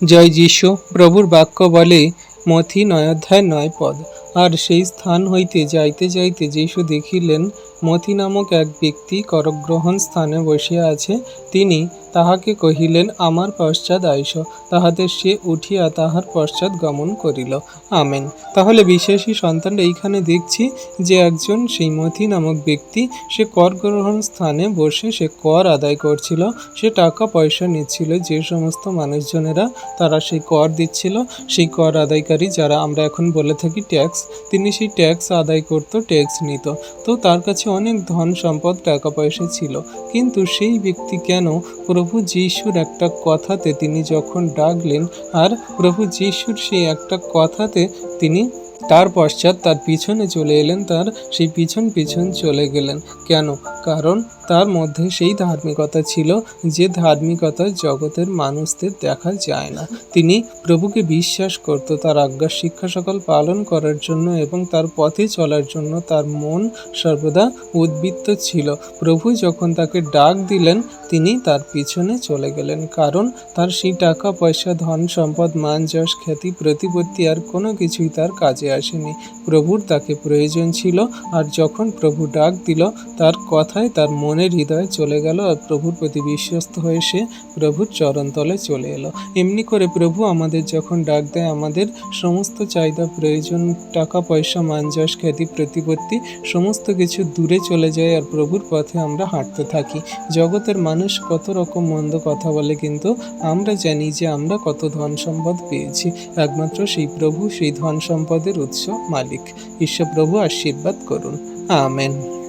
জয় যীশু প্রভুর বাক্য বলে মথি নয় অধ্যায় নয় পদ। আর সেই স্থান হইতে যাইতে যাইতে যিশু দেখিলেন মথি নামক এক ব্যক্তি করগ্রহণ স্থানে বসিয়া আছে। তিনি তাহাকে কহিলেন, আমার পশ্চাৎ আইস, তাহাতে সে উঠিয়া তাহার পশ্চাৎ গমন করিল। আমেন। তাহলে বিশেষী সন্তানরা এইখানে দেখছি যে একজন সেই মথি নামক ব্যক্তি, সে কর গ্রহণ স্থানে বসে সে কর আদায় করছিল, সে টাকা পয়সা নিচ্ছিল, যে সমস্ত মানুষজনেরা তারা সেই কর দিচ্ছিল, সেই কর আদায়কারী যারা আমরা এখন বলে থাকি ট্যাক্স তিনি সেই ট্যাক্স আদায় করত, ট্যাক্স নিত। তো তার কাছে অনেক ধন সম্পদ, টাকা পয়সা ছিল। কিন্তু সেই ব্যক্তি কেন প্রভু যিশুর একটা কথাতে তিনি যখন ডাকলেন আর প্রভু যিশুর সেই একটা কথাতে তিনি তার পশ্চাৎ তার পিছনে চলে এলেন, তার সেই পিছন পিছন চলে গেলেন। কেন? কারণ তার মধ্যে সেই ধার্মিকতা ছিল যে ধার্মিকতা জগতের মানুষদের দেখা যায় না। তিনি প্রভুকে বিশ্বাস করত, তার আজ্ঞা শিক্ষা সকল পালন করার জন্য এবং তার পথে চলার জন্য তার মন সর্বদা উদ্বৃত্ত ছিল। প্রভু যখন তাকে ডাক দিলেন, তিনি তার পিছনে চলে গেলেন। কারণ তার সেই টাকা, পয়সা, ধন, সম্পদ, মান, যশ, খ্যাতি, প্রতিপত্তি আর কোনো কিছুই তার কাজে আসেনি। প্রভুর তাকে প্রয়োজন ছিল, আর যখন প্রভু ডাক দিল, তার কথায় তার মনের হৃদয়ে চলে গেল আর প্রভুর প্রতি বিশ্বস্ত হয়ে সে প্রভুর চরণতলে চলে এলো। এমনি করে প্রভু আমাদের যখন ডাক দেয়, আমাদের সমস্ত চাহিদা, প্রয়োজন, টাকা, পয়সা, মান, যশ, খ্যাতি, প্রতিপত্তি, সমস্ত কিছু দূরে চলে যায় আর প্রভুর পথে আমরা হাঁটতে থাকি। জগতের মানুষ কত রকম মন্দ কথা বলে, কিন্তু আমরা জানি যে আমরা কত ধন সম্পদ পেয়েছি। একমাত্র সেই প্রভু, সেই ধন সম্পদের উৎস মালিক। ঈশ্বর প্রভু, আশীর্বাদ করুন। আমেন।